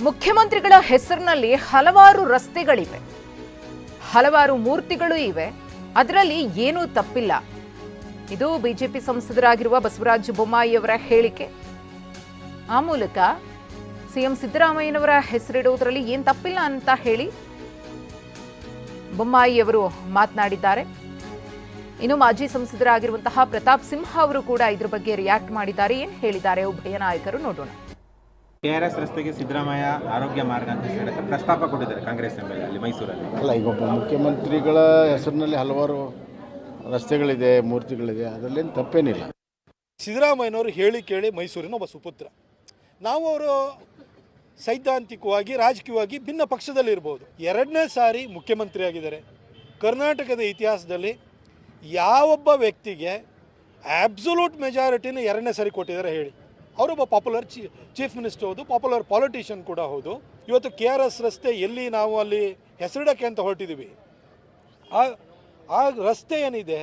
ಮುಖ್ಯಮಂತ್ರಿಗಳ ಹೆಸರಿನಲ್ಲಿ ಹಲವಾರು ರಸ್ತೆಗಳಿವೆ. ಹಲವಾರು ಮೂರ್ತಿಗಳು ಇವೆ. ಅದರಲ್ಲಿ ಏನೂ ತಪ್ಪಿಲ್ಲ. ಇದು ಬಿಜೆಪಿ ಸಂಸದರಾಗಿರುವ ಬಸವರಾಜ ಬೊಮ್ಮಾಯಿಯವರ ಹೇಳಿಕೆ. ಆ ಮೂಲಕ ಸಿಎಂ ಸಿದ್ದರಾಮಯ್ಯನವರ ಹೆಸರಿಡುವುದರಲ್ಲಿ ಏನು ತಪ್ಪಿಲ್ಲ ಅಂತ ಹೇಳಿ ಬೊಮ್ಮಾಯಿಯವರು ಮಾತನಾಡಿದ್ದಾರೆ. ಇನ್ನು ಮಾಜಿ ಸಂಸದರಾಗಿರುವಂತಹ ಪ್ರತಾಪ್ ಸಿಂಹ ಅವರು ಕೂಡ ಇದ್ರ ಬಗ್ಗೆ ರಿಯಾಕ್ಟ್ ಮಾಡಿದ್ದಾರೆ. ಏನು ಹೇಳಿದ್ದಾರೆ ಉಭಯ ನಾಯಕರು ನೋಡೋಣ. ಕೆ ಆರ್ ಎಸ್ ರಸ್ತೆಗೆ ಸಿದ್ದರಾಮಯ್ಯ ಆರೋಗ್ಯ ಮಾರ್ಗ ಅಂತ ಹೇಳುತ್ತೆ ಪ್ರಸ್ತಾಪ ಕೊಟ್ಟಿದ್ದಾರೆ ಕಾಂಗ್ರೆಸ್ ಎಂ ಅಲ್ಲಿ ಮೈಸೂರಲ್ಲಿ. ಅಲ್ಲ ಈಗ ಒಬ್ಬ ಮುಖ್ಯಮಂತ್ರಿಗಳ ಹೆಸರಿನಲ್ಲಿ ಹಲವಾರು ರಸ್ತೆಗಳಿದೆ ಮೂರ್ತಿಗಳಿದೆ ಅದರಲ್ಲೇನು ತಪ್ಪೇನಿಲ್ಲ. ಸಿದ್ದರಾಮಯ್ಯನವರು ಹೇಳಿ ಕೇಳಿ ಮೈಸೂರಿನ ಒಬ್ಬ ಸುಪುತ್ರ. ನಾವು ಅವರು ಸೈದ್ಧಾಂತಿಕವಾಗಿ ರಾಜಕೀಯವಾಗಿ ಭಿನ್ನ ಪಕ್ಷದಲ್ಲಿರ್ಬೋದು ಎರಡನೇ ಸಾರಿ ಮುಖ್ಯಮಂತ್ರಿ ಆಗಿದ್ದಾರೆ. ಕರ್ನಾಟಕದ ಇತಿಹಾಸದಲ್ಲಿ ಯಾವೊಬ್ಬ ವ್ಯಕ್ತಿಗೆ ಆಬ್ಸೊಲ್ಯೂಟ್ ಮೆಜಾರಿಟಿನ ಎರಡನೇ ಸಾರಿ ಕೊಟ್ಟಿದ್ದಾರೆ ಹೇಳಿ. ಅವರೊಬ್ಬ ಪಾಪ್ಯುಲರ್ ಚೀ ಚೀಫ್ ಮಿನಿಸ್ಟರ್ ಹೌದು ಪಾಪ್ಯುಲರ್ ಪಾಲಿಟಿಷಿಯನ್ ಕೂಡ ಹೌದು. ಇವತ್ತು ಕೆ ಆರ್ ಎಸ್ ರಸ್ತೆ ಎಲ್ಲಿ ನಾವು ಅಲ್ಲಿ ಹೆಸರಿಡಕ್ಕೆ ಅಂತ ಹೊರಟಿದ್ದೀವಿ. ಆ ಆ ರಸ್ತೆ ಏನಿದೆ,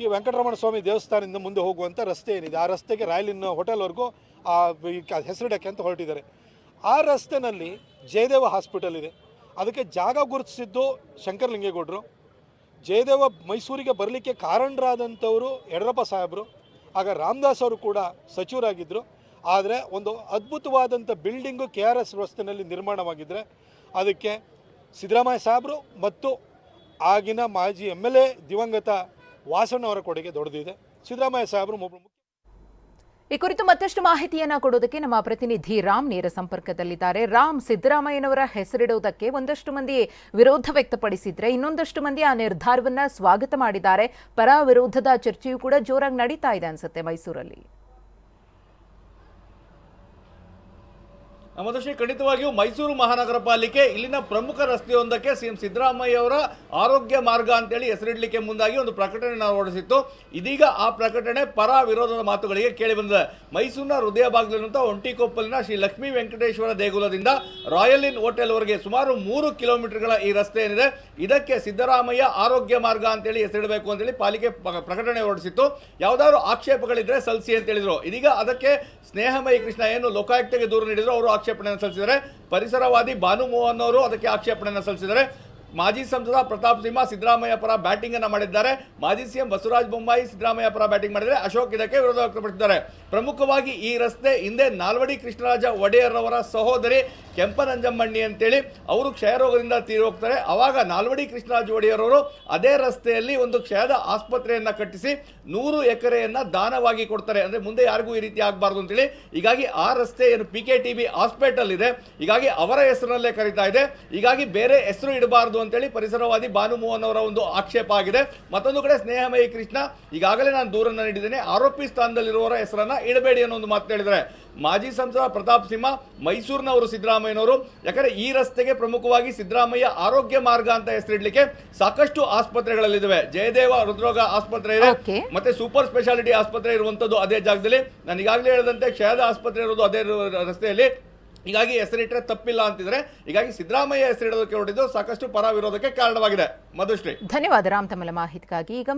ಈ ವೆಂಕಟರಮಣ ಸ್ವಾಮಿ ದೇವಸ್ಥಾನದಿಂದ ಮುಂದೆ ಹೋಗುವಂಥ ರಸ್ತೆ ಏನಿದೆ, ಆ ರಸ್ತೆಗೆ ರಾಯಲಿನ ಹೋಟೆಲ್ವರೆಗೂ ಆ ಹೆಸರಿಡಕ್ಕೆ ಅಂತ ಹೊರಟಿದ್ದಾರೆ. ಆ ರಸ್ತೆನಲ್ಲಿ ಜಯದೇವ ಹಾಸ್ಪಿಟಲ್ ಇದೆ. ಅದಕ್ಕೆ ಜಾಗ ಗುರುತಿಸಿದ್ದು ಶಂಕರಲಿಂಗೇಗೌಡರು. ಜಯದೇವ ಮೈಸೂರಿಗೆ ಬರಲಿಕ್ಕೆ ಕಾರಣರಾದಂಥವರು ಯಡಿಯೂರಪ್ಪ ಸಾಹೇಬರು. ಆಗ ರಾಮದಾಸ್ ಅವರು ಕೂಡ ಸಚಿವರಾಗಿದ್ದರು ಆದರೆ ಒಂದು ಅದ್ಭುತವಾದಂಥ ಬಿಲ್ಡಿಂಗು ಕೆ ಆರ್ ಎಸ್ ರಸ್ತೆಯಲ್ಲಿ ನಿರ್ಮಾಣವಾಗಿದ್ದರೆ ಅದಕ್ಕೆ ಸಿದ್ದರಾಮಯ್ಯ ಸಾಹೇಬರು ಮತ್ತು ಆಗಿನ ಮಾಜಿ ಎಂ ಎಲ್ ಎ ದಿವಂಗತ ವಾಸಣ್ಣ ಅವರ ಕೊಡುಗೆ ದೊಡ್ಡದಿದೆ. ಸಿದ್ದರಾಮಯ್ಯ ಸಾಹೇಬರು ಈ ಕುರಿತು ಮತ್ತಷ್ಟು ಮಾಹಿತಿಯನ್ನು ಕೊಡೋದಕ್ಕೆ ನಮ್ಮ ಪ್ರತಿನಿಧಿ ರಾಮ್ ನೇರ ಸಂಪರ್ಕದಲ್ಲಿದ್ದಾರೆ. ರಾಮ್, ಸಿದ್ದರಾಮಯ್ಯನವರ ಹೆಸರಿಡುವುದಕ್ಕೆ ಒಂದಷ್ಟು ಮಂದಿ ವಿರೋಧ ವ್ಯಕ್ತಪಡಿಸಿದ್ರೆ ಇನ್ನೊಂದಷ್ಟು ಮಂದಿ ಆ ನಿರ್ಧಾರವನ್ನ ಸ್ವಾಗತ ಮಾಡಿದ್ದಾರೆ. ಪರ ವಿರೋಧದ ಚರ್ಚೆಯೂ ಕೂಡ ಜೋರಾಗಿ ನಡೀತಾ ಇದೆ ಅನ್ಸುತ್ತೆ ಮೈಸೂರಲ್ಲಿ. ಮಧುಶ್ರೀ ಖಂಡಿತವಾಗಿಯೂ ಮೈಸೂರು ಮಹಾನಗರ ಪಾಲಿಕೆ ಇಲ್ಲಿನ ಪ್ರಮುಖ ರಸ್ತೆಯೊಂದಕ್ಕೆ ಸಿಎಂ ಸಿದ್ದರಾಮಯ್ಯ ಅವರ ಆರೋಗ್ಯ ಮಾರ್ಗ ಅಂತೇಳಿ ಹೆಸರಿಡಲಿಕ್ಕೆ ಮುಂದಾಗಿ ಒಂದು ಪ್ರಕಟಣೆ ಹೊರಡಿಸಿತ್ತು. ಇದೀಗ ಆ ಪ್ರಕಟಣೆ ಪರ ವಿರೋಧದ ಮಾತುಗಳಿಗೆ ಕೇಳಿ ಬಂದಿದೆ. ಮೈಸೂರಿನ ಹೃದಯ ಭಾಗದಲ್ಲಿರುವಂತಹ ಒಂಟಿಕೊಪ್ಪಲಿನ ಶ್ರೀ ಲಕ್ಷ್ಮೀ ವೆಂಕಟೇಶ್ವರ ದೇಗುಲದಿಂದ ರಾಯಲ್ ಇನ್ ಹೋಟೆಲ್ವರೆಗೆ ಸುಮಾರು ಮೂರು ಕಿಲೋಮೀಟರ್ಗಳ ಈ ರಸ್ತೆ ಏನಿದೆ, ಇದಕ್ಕೆ ಸಿದ್ದರಾಮಯ್ಯ ಆರೋಗ್ಯ ಮಾರ್ಗ ಅಂತೇಳಿ ಹೆಸರಿಡಬೇಕು ಅಂತೇಳಿ ಪಾಲಿಕೆ ಪ್ರಕಟಣೆ ಹೊರಡಿಸಿತ್ತು. ಯಾವುದಾದ್ರು ಆಕ್ಷೇಪಗಳಿದ್ರೆ ಸಲ್ಲಿಸಿ ಅಂತ ಹೇಳಿದ್ರು ಇದೀಗ ಅದಕ್ಕೆ ಸ್ನೇಹಮಯ ಕೃಷ್ಣ ಏನು ಲೋಕಾಯುಕ್ತಗೆ ದೂರು ನೀಡಿದ್ರು, ಅವರು ಆಕ್ಷೇಪಣೆಯನ್ನು ಸಲ್ಲಿಸಿದ್ದಾರೆ ಪರಿಸರವಾದಿ ಭಾನುಮೋಹನ್ ಅವರು ಅದಕ್ಕೆ ಆಕ್ಷೇಪಣೆಯನ್ನು ಸಲ್ಲಿಸಿದ್ದಾರೆ ಮಾಜಿ ಸಂಸದ ಪ್ರತಾಪ್ ಸಿಂಹ ಸಿದ್ದರಾಮಯ್ಯ ಪರ ಬ್ಯಾಟಿಂಗ್ ಅನ್ನು ಮಾಡಿದ್ದಾರೆ. ಮಾಜಿ ಸಿಎಂ ಬಸವರಾಜ ಬೊಮ್ಮಾಯಿ ಸಿದ್ದರಾಮಯ್ಯ ಪರ ಬ್ಯಾಟಿಂಗ್ ಮಾಡಿದರೆ ಅಶೋಕ್ ಇದಕ್ಕೆ ವಿರೋಧ ವ್ಯಕ್ತಪಡಿಸಿದ್ದಾರೆ. ಪ್ರಮುಖವಾಗಿ ಈ ರಸ್ತೆ ಹಿಂದೆ ನಾಲ್ವಡಿ ಕೃಷ್ಣರಾಜ ಒಡೆಯರ್ ಅವರ ಸಹೋದರಿ ಕೆಂಪನಂಜಮ್ಮಣ್ಣಿ ಅಂತೇಳಿ ಅವರು ಕ್ಷಯರೋಗದಿಂದ ತೀರಿ ಹೋಗ್ತಾರೆ. ಆವಾಗ ನಾಲ್ವಡಿ ಕೃಷ್ಣರಾಜ ಒಡೆಯರ್ ಅವರು ಅದೇ ರಸ್ತೆಯಲ್ಲಿ ಒಂದು ಕ್ಷಯದ ಆಸ್ಪತ್ರೆಯನ್ನ ಕಟ್ಟಿಸಿ ನೂರು ಎಕರೆಯನ್ನ ದಾನವಾಗಿ ಕೊಡ್ತಾರೆ. ಅಂದ್ರೆ ಮುಂದೆ ಯಾರಿಗೂ ಈ ರೀತಿ ಆಗಬಾರ್ದು ಅಂತೇಳಿ. ಹೀಗಾಗಿ ಆ ರಸ್ತೆ ಏನು P K T B hospital ಇದೆ. ಹೀಗಾಗಿ ಅವರ ಹೆಸರಿನಲ್ಲೇ ಕರೀತಾ ಇದೆ. ಹೀಗಾಗಿ ಬೇರೆ ಹೆಸರು ಇಡಬಾರ್ದು ಅಂತೇಳಿ ಪರಿಸರವಾದಿ ಭಾನುಮೋಹನ್ ಅವರ ಒಂದು ಆಕ್ಷೇಪ ಆಗಿದೆ. ಮತ್ತೊಂದು ಕಡೆ ಸ್ನೇಹಮಯಿ ಕೃಷ್ಣ ಈಗಾಗಲೇ ನಾನು ದೂರನ್ನ ನೀಡಿದ್ದೇನೆ. ಆರೋಪಿ ಸ್ಥಾನದಲ್ಲಿರುವವರ ಹೆಸರನ್ನ ಇಡಬೇಡಿ ಅನ್ನೋ ಒಂದು ಮಾತು ಹೇಳಿದ್ದಾರೆ. ಮಾಜಿ ಸಂಸದ ಪ್ರತಾಪ್ ಸಿಂಹ ಮೈಸೂರಿನವರು ಸಿದ್ದರಾಮಯ್ಯನವರು. ಯಾಕಂದ್ರೆ ಈ ರಸ್ತೆಗೆ ಪ್ರಮುಖವಾಗಿ ಸಿದ್ದರಾಮಯ್ಯ ಆರೋಗ್ಯ ಮಾರ್ಗ ಅಂತ ಹೆಸರಿಡಲಿಕ್ಕೆ ಸಾಕಷ್ಟು ಆಸ್ಪತ್ರೆಗಳಲ್ಲಿದ್ದಾವೆ. ಜಯದೇವ ಹೃದ್ರೋಗ ಆಸ್ಪತ್ರೆ ಇದೆ. ಮತ್ತೆ ಸೂಪರ್ ಸ್ಪೆಷಾಲಿಟಿ ಆಸ್ಪತ್ರೆ ಇರುವಂತದ್ದು ಅದೇ ಜಾಗದಲ್ಲಿ. ನಾನು ಈಗಾಗಲೇ ಹೇಳಿದಂತೆ ಕ್ಷಯದ ಆಸ್ಪತ್ರೆ ಇರೋದು ಅದೇ ರಸ್ತೆಯಲ್ಲಿ. ಹೀಗಾಗಿ ಹೆಸರಿಟ್ಟರೆ ತಪ್ಪಿಲ್ಲ ಅಂತಿದ್ರೆ, ಹೀಗಾಗಿ ಸಿದ್ದರಾಮಯ್ಯ ಹೆಸರಿಡೋದಕ್ಕೆ ಹೊರಟಿದ್ದು ಸಾಕಷ್ಟು ಪರ ವಿರೋಧಕ್ಕೆ ಕಾರಣವಾಗಿದೆ. ಮಧುಶ್ರೀ. ಧನ್ಯವಾದ ರಾಮ್ ತಮ್ಮಲ ಮಾಹಿತಿಗಾಗಿ. ಈಗ